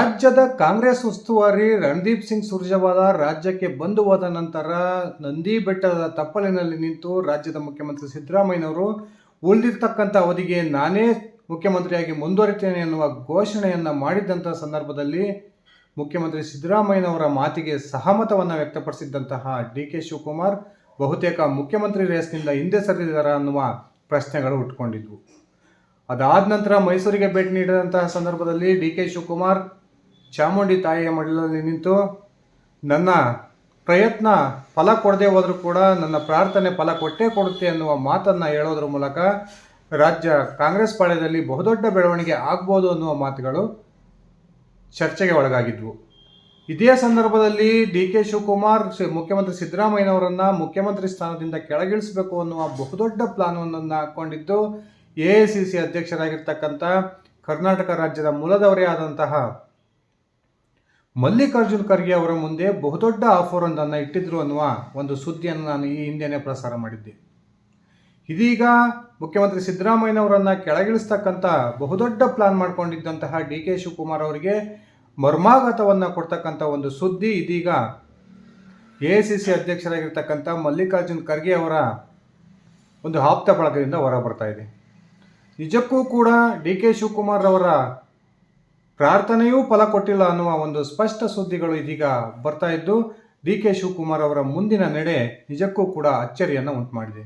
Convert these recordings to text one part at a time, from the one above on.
ರಾಜ್ಯದ ಕಾಂಗ್ರೆಸ್ ಉಸ್ತುವಾರಿ ರಣದೀಪ್ ಸಿಂಗ್ ಸುರ್ಜೇವಾಲಾ ರಾಜ್ಯಕ್ಕೆ ಬಂದು ಹೋದ ನಂತರ ನಂದಿ ಬೆಟ್ಟದ ತಪ್ಪಲಿನಲ್ಲಿ ನಿಂತು ರಾಜ್ಯದ ಮುಖ್ಯಮಂತ್ರಿ ಸಿದ್ದರಾಮಯ್ಯನವರು ಉಳಿದಿರ್ತಕ್ಕಂಥ ಅವಧಿಗೆ ನಾನೇ ಮುಖ್ಯಮಂತ್ರಿಯಾಗಿ ಮುಂದುವರಿತೇನೆ ಎನ್ನುವ ಘೋಷಣೆಯನ್ನು ಮಾಡಿದ್ದಂಥ ಸಂದರ್ಭದಲ್ಲಿ ಮುಖ್ಯಮಂತ್ರಿ ಸಿದ್ದರಾಮಯ್ಯನವರ ಮಾತಿಗೆ ಸಹಮತವನ್ನು ವ್ಯಕ್ತಪಡಿಸಿದ್ದಂತಹ ಡಿ ಕೆ ಶಿವಕುಮಾರ್ ಬಹುತೇಕ ಮುಖ್ಯಮಂತ್ರಿ ರೇಸ್ನಿಂದ ಹಿಂದೆ ಸರಿದಿದ್ದಾರೆ ಅನ್ನುವ ಪ್ರಶ್ನೆಗಳು ಉಟ್ಕೊಂಡಿದ್ವು. ಅದಾದ ನಂತರ ಮೈಸೂರಿಗೆ ಭೇಟಿ ನೀಡಿದಂತಹ ಸಂದರ್ಭದಲ್ಲಿ ಡಿ ಕೆ ಶಿವಕುಮಾರ್ ಚಾಮುಂಡಿ ತಾಯಿಯ ಮಡಿಲಲ್ಲಿ ನಿಂತು ನನ್ನ ಪ್ರಯತ್ನ ಫಲ ಕೊಡದೆ ಹೋದರೂ ಕೂಡ ನನ್ನ ಪ್ರಾರ್ಥನೆ ಫಲ ಕೊಟ್ಟೇ ಕೊಡುತ್ತೆ ಅನ್ನುವ ಮಾತನ್ನು ಹೇಳೋದ್ರ ಮೂಲಕ ರಾಜ್ಯ ಕಾಂಗ್ರೆಸ್ ಪಾಳ್ಯದಲ್ಲಿ ಬಹುದೊಡ್ಡ ಬೆಳವಣಿಗೆ ಆಗ್ಬೋದು ಅನ್ನುವ ಮಾತುಗಳು ಚರ್ಚೆಗೆ ಒಳಗಾಗಿದ್ವು. ಇದೇ ಸಂದರ್ಭದಲ್ಲಿ ಡಿ ಕೆ ಶಿವಕುಮಾರ್ ಮುಖ್ಯಮಂತ್ರಿ ಸಿದ್ದರಾಮಯ್ಯನವರನ್ನು ಮುಖ್ಯಮಂತ್ರಿ ಸ್ಥಾನದಿಂದ ಕೆಳಗಿಳಿಸಬೇಕು ಅನ್ನುವ ಬಹುದೊಡ್ಡ ಪ್ಲಾನನ್ನು ಹಾಕ್ಕೊಂಡಿದ್ದು ಎ ಐ ಸಿ ಸಿ ಅಧ್ಯಕ್ಷರಾಗಿರ್ತಕ್ಕಂಥ ಕರ್ನಾಟಕ ರಾಜ್ಯದ ಮೂಲದವರೇ ಆದಂತಹ ಮಲ್ಲಿಕಾರ್ಜುನ್ ಖರ್ಗೆ ಅವರ ಮುಂದೆ ಬಹುದೊಡ್ಡ ಆಫರ್ ಒಂದನ್ನು ಇಟ್ಟಿದ್ರು ಅನ್ನುವ ಒಂದು ಸುದ್ದಿಯನ್ನು ನಾನು ಈ ಹಿಂದೆನೇ ಪ್ರಸಾರ ಮಾಡಿದ್ದೆ. ಇದೀಗ ಮುಖ್ಯಮಂತ್ರಿ ಸಿದ್ದರಾಮಯ್ಯನವರನ್ನು ಕೆಳಗಿಳಿಸ್ತಕ್ಕಂಥ ಬಹುದೊಡ್ಡ ಪ್ಲಾನ್ ಮಾಡಿಕೊಂಡಿದ್ದಂತಹ ಡಿ ಕೆ ಶಿವಕುಮಾರ್ ಅವರಿಗೆ ಮರ್ಮಾಘಾತವನ್ನು ಕೊಡ್ತಕ್ಕಂಥ ಒಂದು ಸುದ್ದಿ ಇದೀಗ ಎ ಸಿ ಸಿ ಅಧ್ಯಕ್ಷರಾಗಿರ್ತಕ್ಕಂಥ ಮಲ್ಲಿಕಾರ್ಜುನ್ ಖರ್ಗೆ ಅವರ ಒಂದು ಆಪ್ತ ಬಳಗದಿಂದ ಹೊರ ಬರ್ತಾ ಇದೆ. ನಿಜಕ್ಕೂ ಕೂಡ ಡಿ ಕೆ ಶಿವಕುಮಾರ್ ಅವರ ಪ್ರಾರ್ಥನೆಯೂ ಫಲ ಕೊಟ್ಟಿಲ್ಲ ಅನ್ನುವ ಒಂದು ಸ್ಪಷ್ಟ ಸುದ್ದಿಗಳು ಇದೀಗ ಬರ್ತಾ ಇದ್ದು, ಡಿ ಕೆ ಶಿವಕುಮಾರ್ ಅವರ ಮುಂದಿನ ನಡೆ ನಿಜಕ್ಕೂ ಕೂಡ ಅಚ್ಚರಿಯನ್ನು ಉಂಟು ಮಾಡಿದೆ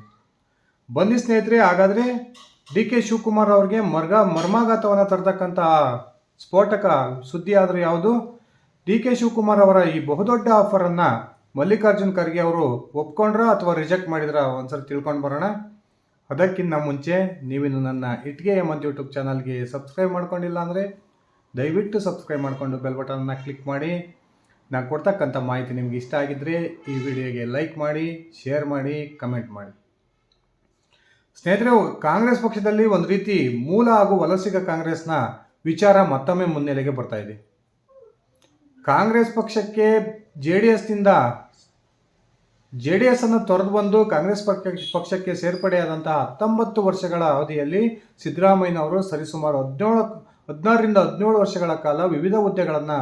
ಬನ್ನಿ ಸ್ನೇಹಿತರೆ, ಹಾಗಾದರೆ ಡಿ ಕೆ ಶಿವಕುಮಾರ್ ಅವರಿಗೆ ಮರ್ಗ ಮರ್ಮಾಘಾತವನ್ನು ತರತಕ್ಕಂತಹ ಸ್ಫೋಟಕ ಸುದ್ದಿ ಆದರೆ ಯಾವುದು? ಡಿ ಕೆ ಶಿವಕುಮಾರ್ ಅವರ ಈ ಬಹುದೊಡ್ಡ ಆಫರನ್ನು ಮಲ್ಲಿಕಾರ್ಜುನ್ ಖರ್ಗೆ ಅವರು ಒಪ್ಕೊಂಡ್ರ ಅಥವಾ ರಿಜೆಕ್ಟ್ ಮಾಡಿದ್ರ ಒಂದ್ಸರಿ ತಿಳ್ಕೊಂಡು ಬರೋಣ. ಅದಕ್ಕಿಂತ ಮುಂಚೆ ನೀವಿನ್ನು ನನ್ನ ಇಟ್ಗೆ ಎಮ್ಮಂತ್ ಯೂಟ್ಯೂಬ್ ಚಾನಲ್ಗೆ ಸಬ್ಸ್ಕ್ರೈಬ್ ಮಾಡ್ಕೊಂಡಿಲ್ಲ ಅಂದರೆ ದಯವಿಟ್ಟು ಸಬ್ಸ್ಕ್ರೈಬ್ ಮಾಡಿಕೊಂಡು ಬೆಲ್ ಬಟನ್ನ ಕ್ಲಿಕ್ ಮಾಡಿ. ನಾನು ಕೊಡ್ತಕ್ಕಂಥ ಮಾಹಿತಿ ನಿಮ್ಗೆ ಇಷ್ಟ ಆಗಿದ್ದರೆ ಈ ವಿಡಿಯೋಗೆ ಲೈಕ್ ಮಾಡಿ ಶೇರ್ ಮಾಡಿ ಕಮೆಂಟ್ ಮಾಡಿ. ಸ್ನೇಹಿತರೆ, ಕಾಂಗ್ರೆಸ್ ಪಕ್ಷದಲ್ಲಿ ಒಂದು ರೀತಿ ಮೂಲ ಹಾಗೂ ವಲಸಿಗ ಕಾಂಗ್ರೆಸ್ನ ವಿಚಾರ ಮತ್ತೊಮ್ಮೆ ಮುನ್ನೆಲೆಗೆ ಬರ್ತಾ ಇದೆ. ಕಾಂಗ್ರೆಸ್ ಪಕ್ಷಕ್ಕೆ ಜೆ ಡಿ ಎಸ್ನಿಂದ ಜೆ ಡಿ ಎಸ್ ಅನ್ನು ತೊರೆದು ಬಂದು ಕಾಂಗ್ರೆಸ್ ಪಕ್ಷ, ಪಕ್ಷಕ್ಕೆ ಸೇರ್ಪಡೆಯಾದಂತಹ ಹತ್ತೊಂಬತ್ತು ವರ್ಷಗಳ ಅವಧಿಯಲ್ಲಿ ಸಿದ್ದರಾಮಯ್ಯನವರು ಸರಿಸುಮಾರು ಹದಿನೇಳು ಹದಿನಾರರಿಂದ ಹದಿನೇಳು ವರ್ಷಗಳ ಕಾಲ ವಿವಿಧ ಹುದ್ದೆಗಳನ್ನು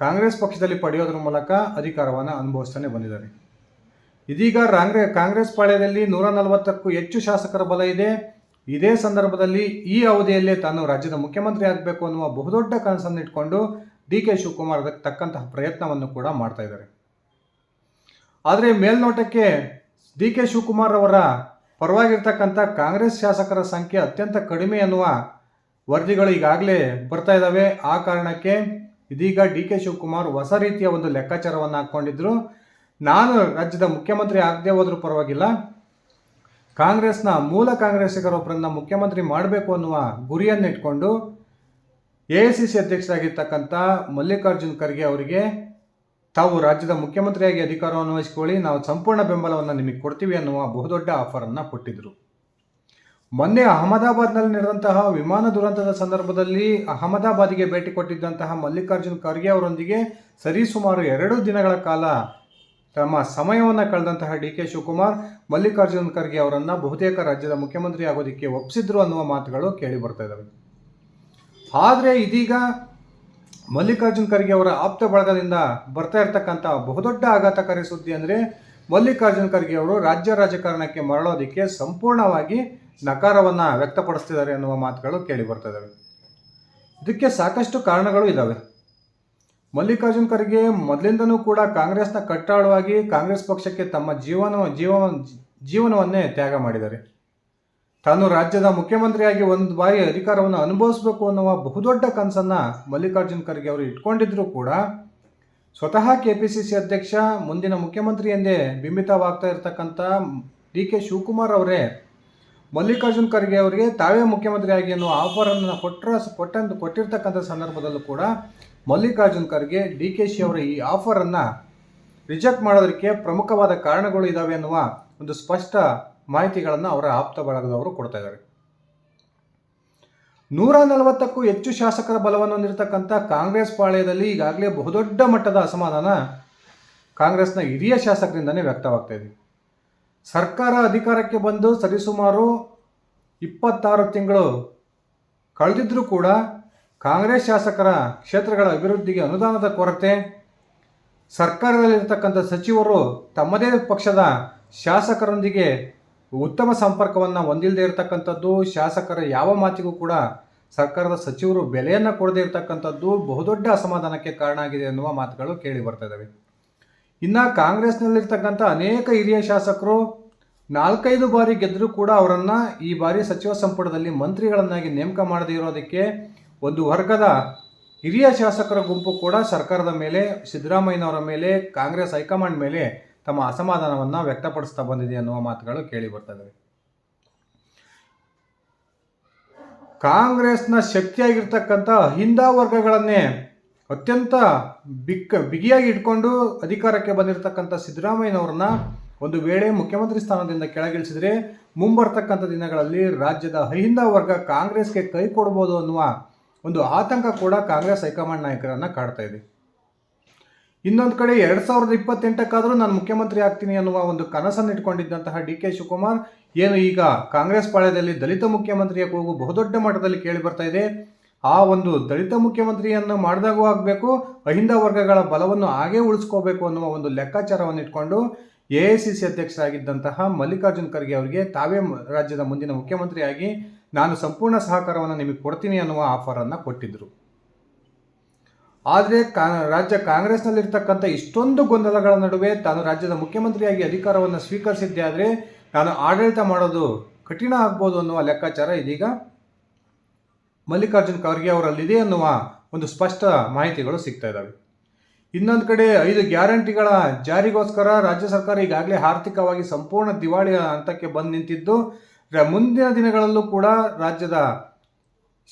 ಕಾಂಗ್ರೆಸ್ ಪಕ್ಷದಲ್ಲಿ ಪಡೆಯೋದ್ರ ಮೂಲಕ ಅಧಿಕಾರವನ್ನು ಅನುಭವಿಸ್ತಾನೆ ಬಂದಿದ್ದಾರೆ. ಇದೀಗ ರಾಂಗ್ರೆ, ಕಾಂಗ್ರೆಸ್ ಪಾಳ್ಯದಲ್ಲಿ ನೂರ ನಲವತ್ತಕ್ಕೂ ಹೆಚ್ಚು ಶಾಸಕರ ಬಲ ಇದೆ. ಇದೇ ಸಂದರ್ಭದಲ್ಲಿ ಈ ಅವಧಿಯಲ್ಲೇ ತಾನು ರಾಜ್ಯದ ಮುಖ್ಯಮಂತ್ರಿ ಆಗಬೇಕು ಅನ್ನುವ ಬಹುದೊಡ್ಡ ಕನಸನ್ನು ಇಟ್ಕೊಂಡು ಡಿ ಕೆ ಶಿವಕುಮಾರ್ ಅದಕ್ಕೆ ತಕ್ಕಂತಹ ಪ್ರಯತ್ನವನ್ನು ಕೂಡ ಮಾಡ್ತಾ ಇದ್ದಾರೆ. ಆದರೆ ಮೇಲ್ನೋಟಕ್ಕೆ ಡಿ ಕೆ ಶಿವಕುಮಾರ್ ಅವರ ಪರವಾಗಿರ್ತಕ್ಕಂಥ ಕಾಂಗ್ರೆಸ್ ಶಾಸಕರ ಸಂಖ್ಯೆ ಅತ್ಯಂತ ಕಡಿಮೆ ಅನ್ನುವ ವರದಿಗಳು ಈಗಾಗಲೇ ಬರ್ತಾ ಇದ್ದಾವೆ ಆ ಕಾರಣಕ್ಕೆ ಇದೀಗ ಡಿ ಕೆ ಶಿವಕುಮಾರ್ ಹೊಸ ರೀತಿಯ ಒಂದು ಲೆಕ್ಕಾಚಾರವನ್ನು ಹಾಕ್ಕೊಂಡಿದ್ರು ನಾನು ರಾಜ್ಯದ ಮುಖ್ಯಮಂತ್ರಿ ಆಗದೆ ಹೋದರೂ ಪರವಾಗಿಲ್ಲ. ಕಾಂಗ್ರೆಸ್ನ ಮೂಲ ಕಾಂಗ್ರೆಸ್ಸಿಗರೊಬ್ಬರನ್ನ ಮುಖ್ಯಮಂತ್ರಿ ಮಾಡಬೇಕು ಅನ್ನುವ ಗುರಿಯನ್ನು ಇಟ್ಕೊಂಡು ಎ ಐ ಸಿ ಸಿ ಅಧ್ಯಕ್ಷರಾಗಿರ್ತಕ್ಕಂಥ ಮಲ್ಲಿಕಾರ್ಜುನ್ ಖರ್ಗೆ ಅವರಿಗೆ ತಾವು ರಾಜ್ಯದ ಮುಖ್ಯಮಂತ್ರಿಯಾಗಿ ಅಧಿಕಾರವನ್ನು ವಹಿಸಿಕೊಳ್ಳಿ ನಾವು ಸಂಪೂರ್ಣ ಬೆಂಬಲವನ್ನು ನಿಮಗೆ ಕೊಡ್ತೀವಿ ಅನ್ನುವ ಬಹುದೊಡ್ಡ ಆಫರನ್ನು ಕೊಟ್ಟಿದ್ದರು ಮೊನ್ನೆ ಅಹಮದಾಬಾದ್ನಲ್ಲಿ ನಡೆದಂತಹ ವಿಮಾನ ದುರಂತದ ಸಂದರ್ಭದಲ್ಲಿ ಅಹಮದಾಬಾದಿಗೆ ಭೇಟಿ ಕೊಟ್ಟಿದ್ದಂತಹ ಮಲ್ಲಿಕಾರ್ಜುನ್ ಖರ್ಗೆ ಅವರೊಂದಿಗೆ ಸರಿಸುಮಾರು ಎರಡು ದಿನಗಳ ಕಾಲ ತಮ್ಮ ಸಮಯವನ್ನು ಕಳೆದಂತಹ ಡಿ ಕೆ ಶಿವಕುಮಾರ್, ಮಲ್ಲಿಕಾರ್ಜುನ್ ಖರ್ಗೆ ಅವರನ್ನು ಬಹುತೇಕ ರಾಜ್ಯದ ಮುಖ್ಯಮಂತ್ರಿ ಆಗೋದಕ್ಕೆ ಒಪ್ಪಿಸಿದ್ರು ಅನ್ನುವ ಮಾತುಗಳು ಕೇಳಿ ಬರ್ತಾ ಇದ್ದಾವೆ ಆದರೆ ಇದೀಗ ಮಲ್ಲಿಕಾರ್ಜುನ್ ಖರ್ಗೆ ಅವರ ಆಪ್ತ ಬಳಗದಿಂದ ಬರ್ತಾ ಇರತಕ್ಕಂಥ ಬಹುದೊಡ್ಡ ಆಘಾತಕಾರಿ ಸುದ್ದಿ ಅಂದರೆ ಮಲ್ಲಿಕಾರ್ಜುನ್ ಖರ್ಗೆ ಅವರು ರಾಜ್ಯ ರಾಜಕಾರಣಕ್ಕೆ ಮರಳೋದಕ್ಕೆ ಸಂಪೂರ್ಣವಾಗಿ ನಕಾರವನ್ನು ವ್ಯಕ್ತಪಡಿಸ್ತಿದ್ದಾರೆ ಅನ್ನುವ ಮಾತುಗಳು ಕೇಳಿ ಬರ್ತಿದ್ದಾವೆ ಇದಕ್ಕೆ ಸಾಕಷ್ಟು ಕಾರಣಗಳು ಇದ್ದಾವೆ ಮಲ್ಲಿಕಾರ್ಜುನ್ ಖರ್ಗೆ ಮೊದಲಿಂದನೂ ಕೂಡ ಕಾಂಗ್ರೆಸ್ನ ಕಟ್ಟಾಳವಾಗಿ ಕಾಂಗ್ರೆಸ್ ಪಕ್ಷಕ್ಕೆ ತಮ್ಮ ಜೀವನ, ಜೀವ, ಜೀವನವನ್ನೇ ತ್ಯಾಗ ಮಾಡಿದ್ದಾರೆ. ತಾನು ರಾಜ್ಯದ ಮುಖ್ಯಮಂತ್ರಿಯಾಗಿ ಒಂದು ಬಾರಿ ಅಧಿಕಾರವನ್ನು ಅನುಭವಿಸಬೇಕು ಅನ್ನುವ ಬಹುದೊಡ್ಡ ಕನಸನ್ನು ಮಲ್ಲಿಕಾರ್ಜುನ್ ಖರ್ಗೆ ಅವರು ಇಟ್ಕೊಂಡಿದ್ರೂ ಕೂಡ ಸ್ವತಃ ಕೆ ಪಿ ಸಿ ಸಿ ಅಧ್ಯಕ್ಷ, ಮುಂದಿನ ಮುಖ್ಯಮಂತ್ರಿ ಎಂದೇ ಬಿಂಬಿತವಾಗ್ತಾ ಇರತಕ್ಕಂಥ ಡಿ ಕೆ ಶಿವಕುಮಾರ್ ಅವರೇ ಮಲ್ಲಿಕಾರ್ಜುನ್ ಖರ್ಗೆ ಅವರಿಗೆ ತಾವೇ ಮುಖ್ಯಮಂತ್ರಿಯಾಗಿ ಆಫರ್ ಆಫರನ್ನು ಕೊಟ್ಟರ ಕೊಟ್ಟಂತ ಕೊಟ್ಟಿರ್ತಕ್ಕಂಥ ಸಂದರ್ಭದಲ್ಲೂ ಕೂಡ Mallikarjun Kharge D K she ಅವರ ಈ ಆಫರನ್ನು ರಿಜೆಕ್ಟ್ ಮಾಡೋದಕ್ಕೆ ಪ್ರಮುಖವಾದ ಕಾರಣಗಳು ಇದಾವೆ ಅನ್ನುವ ಒಂದು ಸ್ಪಷ್ಟ ಮಾಹಿತಿಗಳನ್ನು ಅವರ ಆಪ್ತ ಬಳಗದವರು ಕೊಡ್ತಾ ಇದ್ದಾರೆ ನೂರ ನಲವತ್ತಕ್ಕೂ ಹೆಚ್ಚು ಶಾಸಕರ ಬಲವನ್ನು ಹೊಂದಿರತಕ್ಕಂಥ ಕಾಂಗ್ರೆಸ್ ಪಾಳ್ಯದಲ್ಲಿ ಈಗಾಗಲೇ ಬಹುದೊಡ್ಡ ಮಟ್ಟದ ಅಸಮಾಧಾನ ಕಾಂಗ್ರೆಸ್ನ ಹಿರಿಯ ಶಾಸಕರಿಂದನೇ ವ್ಯಕ್ತವಾಗ್ತಾ ಇದೆ. ಸರ್ಕಾರ ಅಧಿಕಾರಕ್ಕೆ ಬಂದು ಸರಿಸುಮಾರು ಇಪ್ಪತ್ತಾರು ತಿಂಗಳು ಕಳೆದಿದ್ದರೂ ಕೂಡ ಕಾಂಗ್ರೆಸ್ ಶಾಸಕರ ಕ್ಷೇತ್ರಗಳ ಅಭಿವೃದ್ಧಿಗೆ ಅನುದಾನದ ಕೊರತೆ, ಸರ್ಕಾರದಲ್ಲಿರ್ತಕ್ಕಂಥ ಸಚಿವರು ತಮ್ಮದೇ ಪಕ್ಷದ ಶಾಸಕರೊಂದಿಗೆ ಉತ್ತಮ ಸಂಪರ್ಕವನ್ನು ಹೊಂದಿಲ್ಲದೆ ಇರತಕ್ಕಂಥದ್ದು, ಶಾಸಕರ ಯಾವ ಮಾತಿಗೂ ಕೂಡ ಸರ್ಕಾರದ ಸಚಿವರು ಬೆಲೆಯನ್ನು ಕೊಡದೇ ಇರತಕ್ಕಂಥದ್ದು ಬಹುದೊಡ್ಡ ಅಸಮಾಧಾನಕ್ಕೆ ಕಾರಣ ಆಗಿದೆ ಎನ್ನುವ ಮಾತುಗಳು ಕೇಳಿ ಬರ್ತಾ ಇದ್ದಾವೆ ಇನ್ನು ಕಾಂಗ್ರೆಸ್ನಲ್ಲಿರ್ತಕ್ಕಂಥ ಅನೇಕ ಹಿರಿಯ ಶಾಸಕರು ನಾಲ್ಕೈದು ಬಾರಿ ಗೆದ್ದರೂ ಕೂಡ ಅವರನ್ನು ಈ ಬಾರಿ ಸಚಿವ ಸಂಪುಟದಲ್ಲಿ ಮಂತ್ರಿಗಳನ್ನಾಗಿ ನೇಮಕ ಮಾಡದೇ ಇರೋದಕ್ಕೆ ಒಂದು ವರ್ಗದ ಹಿರಿಯ ಶಾಸಕರ ಗುಂಪು ಕೂಡ ಸರ್ಕಾರದ ಮೇಲೆ, ಸಿದ್ದರಾಮಯ್ಯನವರ ಮೇಲೆ, ಕಾಂಗ್ರೆಸ್ ಹೈಕಮಾಂಡ್ ಮೇಲೆ ತಮ್ಮ ಅಸಮಾಧಾನವನ್ನು ವ್ಯಕ್ತಪಡಿಸ್ತಾ ಬಂದಿದೆ ಅನ್ನುವ ಮಾತುಗಳು ಕೇಳಿ ಬರ್ತವೆ ಕಾಂಗ್ರೆಸ್ನ ಶಕ್ತಿಯಾಗಿರ್ತಕ್ಕಂಥ ಅಹಿಂದ ವರ್ಗಗಳನ್ನೇ ಅತ್ಯಂತ ಬಿಕ್ಕ, ಬಿಗಿಯಾಗಿ ಇಟ್ಕೊಂಡು ಅಧಿಕಾರಕ್ಕೆ ಬಂದಿರತಕ್ಕಂಥ ಸಿದ್ದರಾಮಯ್ಯನವ್ರನ್ನ ಒಂದು ವೇಳೆ ಮುಖ್ಯಮಂತ್ರಿ ಸ್ಥಾನದಿಂದ ಕೆಳಗಿಳಿಸಿದರೆ ಮುಂಬರ್ತಕ್ಕಂಥ ದಿನಗಳಲ್ಲಿ ರಾಜ್ಯದ ಅಹಿಂದ ವರ್ಗ ಕಾಂಗ್ರೆಸ್ಗೆ ಕೈ ಕೊಡ್ಬೋದು ಅನ್ನುವ ಒಂದು ಆತಂಕ ಕೂಡ ಕಾಂಗ್ರೆಸ್ ಹೈಕಮಾಂಡ್ ನಾಯಕರನ್ನು ಕಾಡ್ತಾ ಇದೆ. ಇನ್ನೊಂದು ಕಡೆ ಎರಡು ಸಾವಿರದ ಇಪ್ಪತ್ತೆಂಟಕ್ಕಾದರೂ ನಾನು ಮುಖ್ಯಮಂತ್ರಿ ಆಗ್ತೀನಿ ಅನ್ನುವ ಒಂದು ಕನಸನ್ನು ಇಟ್ಕೊಂಡಿದ್ದಂತಹ ಡಿ ಕೆ ಶಿವಕುಮಾರ್, ಏನು ಈಗ ಕಾಂಗ್ರೆಸ್ ಪಾಳ್ಯದಲ್ಲಿ ದಲಿತ ಮುಖ್ಯಮಂತ್ರಿಯ ಕೂಗು ಬಹುದೊಡ್ಡ ಮಟ್ಟದಲ್ಲಿ ಕೇಳಿ ಬರ್ತಾ ಇದೆ. ಆ ಒಂದು ದಲಿತ ಮುಖ್ಯಮಂತ್ರಿಯನ್ನು ಮಾಡಿದಾಗೂ ಆಗಬೇಕು, ಅಹಿಂದ ವರ್ಗಗಳ ಬಲವನ್ನು ಹಾಗೇ ಉಳಿಸ್ಕೋಬೇಕು ಅನ್ನುವ ಒಂದು ಲೆಕ್ಕಾಚಾರವನ್ನು ಇಟ್ಕೊಂಡು ಎ ಐ ಸಿ ಸಿ ಅಧ್ಯಕ್ಷರಾಗಿದ್ದಂತಹ ಮಲ್ಲಿಕಾರ್ಜುನ್ ಖರ್ಗೆ ಅವರಿಗೆ ತಾವೇ ರಾಜ್ಯದ ಮುಂದಿನ ಮುಖ್ಯಮಂತ್ರಿಯಾಗಿ ನಾನು ಸಂಪೂರ್ಣ ಸಹಕಾರವನ್ನು ನಿಮಗೆ ಕೊಡ್ತೀನಿ ಅನ್ನುವ ಆಫರನ್ನು ಕೊಟ್ಟಿದ್ದರು ಆದರೆ ಕಾ, ರಾಜ್ಯ ಕಾಂಗ್ರೆಸ್ನಲ್ಲಿರ್ತಕ್ಕಂಥ ಇಷ್ಟೊಂದು ಗೊಂದಲಗಳ ನಡುವೆ ತಾನು ರಾಜ್ಯದ ಮುಖ್ಯಮಂತ್ರಿಯಾಗಿ ಅಧಿಕಾರವನ್ನು ಸ್ವೀಕರಿಸಿದ್ದೆ ಆದರೆ ನಾನು ಆಡಳಿತ ಮಾಡೋದು ಕಠಿಣ ಆಗ್ಬೋದು ಅನ್ನುವ ಲೆಕ್ಕಾಚಾರ ಇದೀಗ ಮಲ್ಲಿಕಾರ್ಜುನ್ ಖರ್ಗೆ ಅವರಲ್ಲಿದೆ ಅನ್ನುವ ಒಂದು ಸ್ಪಷ್ಟ ಮಾಹಿತಿಗಳು ಸಿಗ್ತಾ ಇದ್ದಾವೆ. ಇನ್ನೊಂದು ಕಡೆ ಐದು ಗ್ಯಾರಂಟಿಗಳ ಜಾರಿಗೋಸ್ಕರ ರಾಜ್ಯ ಸರ್ಕಾರ ಈಗಾಗಲೇ ಆರ್ಥಿಕವಾಗಿ ಸಂಪೂರ್ಣ ದಿವಾಳಿಯ ಹಂತಕ್ಕೆ ಬಂದು ನಿಂತಿದ್ದು ಮುಂದಿನ ದಿನಗಳಲ್ಲೂ ಕೂಡ ರಾಜ್ಯದ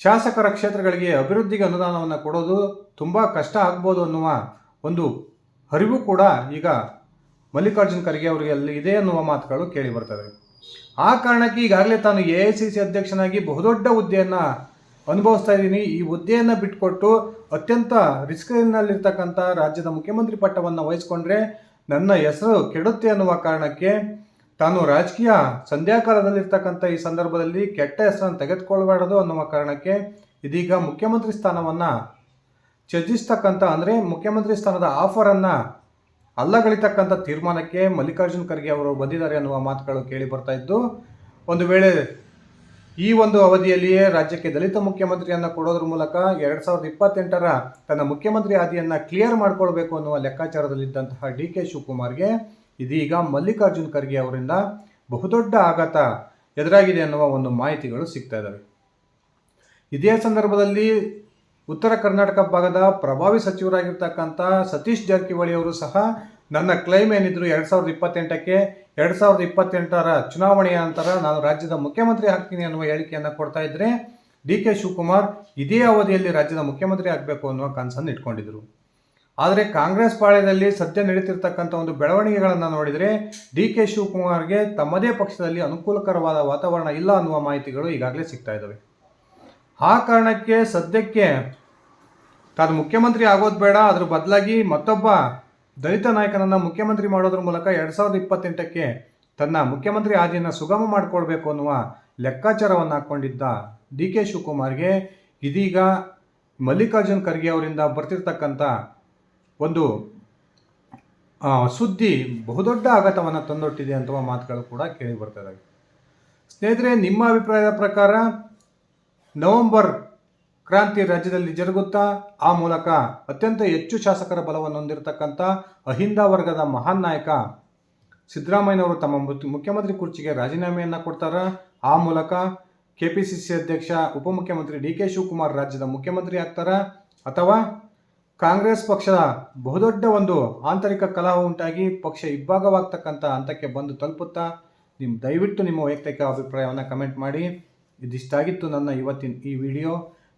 ಶಾಸಕರ ಕ್ಷೇತ್ರಗಳಿಗೆ ಅಭಿವೃದ್ಧಿಗೆ ಅನುದಾನವನ್ನು ಕೊಡೋದು ತುಂಬ ಕಷ್ಟ ಆಗ್ಬೋದು ಅನ್ನುವ ಒಂದು ಅರಿವು ಕೂಡ ಈಗ ಮಲ್ಲಿಕಾರ್ಜುನ್ ಖರ್ಗೆ ಅವರಿಗೆ ಅಲ್ಲಿ ಇದೆ ಅನ್ನುವ ಮಾತುಗಳು ಕೇಳಿ ಬರ್ತವೆ ಆ ಕಾರಣಕ್ಕೆ ಈಗಾಗಲೇ ತಾನು ಎ ಐ ಸಿ ಸಿ ಅಧ್ಯಕ್ಷನಾಗಿ ಬಹುದೊಡ್ಡ ಹುದ್ದೆಯನ್ನು ಅನುಭವಿಸ್ತಾ ಇದ್ದೀನಿ. ಈ ಹುದ್ದೆಯನ್ನು ಬಿಟ್ಕೊಟ್ಟು ಅತ್ಯಂತ ರಿಸ್ಕ್ನಲ್ಲಿರ್ತಕ್ಕಂಥ ರಾಜ್ಯದ ಮುಖ್ಯಮಂತ್ರಿ ಪಟ್ಟವನ್ನು ವಹಿಸ್ಕೊಂಡ್ರೆ ನನ್ನ ಹೆಸರು ಕೆಡುತ್ತೆ ಅನ್ನುವ ಕಾರಣಕ್ಕೆ ತಾನು ರಾಜಕೀಯ ಸಂಧ್ಯಾಕಾಲದಲ್ಲಿರ್ತಕ್ಕಂಥ ಈ ಸಂದರ್ಭದಲ್ಲಿ ಕೆಟ್ಟ ಹೆಸರನ್ನು ತೆಗೆದುಕೊಳ್ಬಾರ್ದು ಅನ್ನುವ ಕಾರಣಕ್ಕೆ ಇದೀಗ ಮುಖ್ಯಮಂತ್ರಿ ಸ್ಥಾನವನ್ನು ತ್ಯಜಿಸ್ತಕ್ಕಂಥ, ಅಂದರೆ ಮುಖ್ಯಮಂತ್ರಿ ಸ್ಥಾನದ ಆಫರನ್ನು ಅಲ್ಲಗಳಿತಕ್ಕಂಥ ತೀರ್ಮಾನಕ್ಕೆ ಮಲ್ಲಿಕಾರ್ಜುನ್ ಖರ್ಗೆ ಅವರು ಬಂದಿದ್ದಾರೆ ಅನ್ನುವ ಮಾತುಗಳು ಕೇಳಿ ಬರ್ತಾ ಇದ್ದು, ಒಂದು ವೇಳೆ ಈ ಒಂದು ಅವಧಿಯಲ್ಲಿಯೇ ರಾಜ್ಯಕ್ಕೆ ದಲಿತ ಮುಖ್ಯಮಂತ್ರಿಯನ್ನು ಕೊಡೋದ್ರ ಮೂಲಕ ಎರಡು ಸಾವಿರದ ಇಪ್ಪತ್ತೆಂಟರ ತನ್ನ ಮುಖ್ಯಮಂತ್ರಿ ಹಾದಿಯನ್ನು ಕ್ಲಿಯರ್ ಮಾಡ್ಕೊಳ್ಬೇಕು ಅನ್ನುವ ಲೆಕ್ಕಾಚಾರದಲ್ಲಿದ್ದಂತಹ ಡಿ ಕೆ ಶಿವಕುಮಾರ್ಗೆ ಇದೀಗ ಮಲ್ಲಿಕಾರ್ಜುನ್ ಖರ್ಗೆ ಅವರಿಂದ ಬಹುದೊಡ್ಡ ಆಘಾತ ಎದುರಾಗಿದೆ ಅನ್ನುವ ಒಂದು ಮಾಹಿತಿಗಳು ಸಿಗ್ತಾ ಇದ್ದಾವೆ ಇದೇ ಸಂದರ್ಭದಲ್ಲಿ ಉತ್ತರ ಕರ್ನಾಟಕ ಭಾಗದ ಪ್ರಭಾವಿ ಸಚಿವರಾಗಿರ್ತಕ್ಕಂಥ ಸತೀಶ್ ಜಾರಕಿಹೊಳಿ ಅವರು ಸಹ ನನ್ನ ಕ್ಲೈಮ್ ಏನಿದ್ರು ಎರಡು ಸಾವಿರದ ಇಪ್ಪತ್ತೆಂಟಕ್ಕೆ ಎರಡು ಸಾವಿರದ ಇಪ್ಪತ್ತೆಂಟರ ಚುನಾವಣೆಯ ನಂತರ ನಾನು ರಾಜ್ಯದ ಮುಖ್ಯಮಂತ್ರಿ ಆಗ್ತೀನಿ ಅನ್ನುವ ಹೇಳಿಕೆಯನ್ನು ಕೊಡ್ತಾ ಇದ್ರೆ ಡಿ ಕೆ ಶಿವಕುಮಾರ್ ಇದೇ ಅವಧಿಯಲ್ಲಿ ರಾಜ್ಯದ ಮುಖ್ಯಮಂತ್ರಿ ಆಗಬೇಕು ಅನ್ನುವ ಕನಸನ್ನು ಇಟ್ಕೊಂಡಿದ್ರು. ಆದರೆ ಕಾಂಗ್ರೆಸ್ ಪಾಳ್ಯದಲ್ಲಿ ಸದ್ಯ ನಡೀತಿರ್ತಕ್ಕಂಥ ಒಂದು ಬೆಳವಣಿಗೆಗಳನ್ನು ನೋಡಿದರೆ ಡಿ ಕೆ ಶಿವಕುಮಾರ್ಗೆ ತಮ್ಮದೇ ಪಕ್ಷದಲ್ಲಿ ಅನುಕೂಲಕರವಾದ ವಾತಾವರಣ ಇಲ್ಲ ಅನ್ನುವ ಮಾಹಿತಿಗಳು ಈಗಾಗಲೇ ಸಿಗ್ತಾ ಇದ್ದಾವೆ ಆ ಕಾರಣಕ್ಕೆ ಸದ್ಯಕ್ಕೆ ತಾನು ಮುಖ್ಯಮಂತ್ರಿ ಆಗೋದು ಬೇಡ, ಅದ್ರ ಬದಲಾಗಿ ಮತ್ತೊಬ್ಬ ದಲಿತ ನಾಯಕನನ್ನು ಮುಖ್ಯಮಂತ್ರಿ ಮಾಡೋದ್ರ ಮೂಲಕ ಎರಡು ಸಾವಿರದ ಇಪ್ಪತ್ತೆಂಟಕ್ಕೆ ತನ್ನ ಮುಖ್ಯಮಂತ್ರಿ ಹಾದಿಯನ್ನು ಸುಗಮ ಮಾಡಿಕೊಳ್ಬೇಕು ಅನ್ನುವ ಲೆಕ್ಕಾಚಾರವನ್ನು ಹಾಕ್ಕೊಂಡಿದ್ದ ಡಿ ಕೆ ಶಿವಕುಮಾರ್ಗೆ ಇದೀಗ ಮಲ್ಲಿಕಾರ್ಜುನ್ ಖರ್ಗೆ ಅವರಿಂದ ಬರ್ತಿರ್ತಕ್ಕಂಥ ಒಂದು ಸುದ್ದಿ ಬಹುದೊಡ್ಡ ಆಘಾತವನ್ನು ತಂದೊಟ್ಟಿದೆ ಅಂತ ಮಾತುಗಳು ಕೂಡ ಕೇಳಿ ಬರ್ತದೆ ಸ್ನೇಹಿತರೆ, ನಿಮ್ಮ ಅಭಿಪ್ರಾಯದ ಪ್ರಕಾರ ನವೆಂಬರ್ ಕ್ರಾಂತಿ ರಾಜ್ಯದಲ್ಲಿ ಜರುಗುತ್ತಾ, ಆ ಮೂಲಕ ಅತ್ಯಂತ ಹೆಚ್ಚು ಶಾಸಕರ ಬಲವನ್ನು ಹೊಂದಿರತಕ್ಕಂಥ ಅಹಿಂದ ವರ್ಗದ ಮಹಾನ್ ನಾಯಕ ಸಿದ್ದರಾಮಯ್ಯನವರು ತಮ್ಮ ಮುಖ್ಯಮಂತ್ರಿ ಕುರ್ಚಿಗೆ ರಾಜೀನಾಮೆಯನ್ನು ಕೊಡ್ತಾರೆ. ಆ ಮೂಲಕ ಕೆ ಪಿ ಸಿ ಸಿ ಅಧ್ಯಕ್ಷ, ಉಪಮುಖ್ಯಮಂತ್ರಿ ಡಿ ಕೆ ಶಿವಕುಮಾರ್ ರಾಜ್ಯದ ಮುಖ್ಯಮಂತ್ರಿ ಆಗ್ತಾರ. ಅಥವಾ ಕಾಂಗ್ರೆಸ್ ಪಕ್ಷದ ಬಹುದೊಡ್ಡ ಒಂದು ಆಂತರಿಕ ಕಲಹ ಉಂಟಾಗಿ ಪಕ್ಷ ಇಬ್ಬಾಗವಾಗ್ತಕ್ಕಂಥ ಹಂತಕ್ಕೆ ಬಂದು ತಲುಪುತ್ತಾ ನಿಮ್ಮ ದಯವಿಟ್ಟು ನಿಮ್ಮ ವೈಯಕ್ತಿಕ ಅಭಿಪ್ರಾಯವನ್ನು ಕಮೆಂಟ್ ಮಾಡಿ. ಇದಿಷ್ಟಾಗಿತ್ತು ನನ್ನ ಇವತ್ತಿನ ಈ ವಿಡಿಯೋ.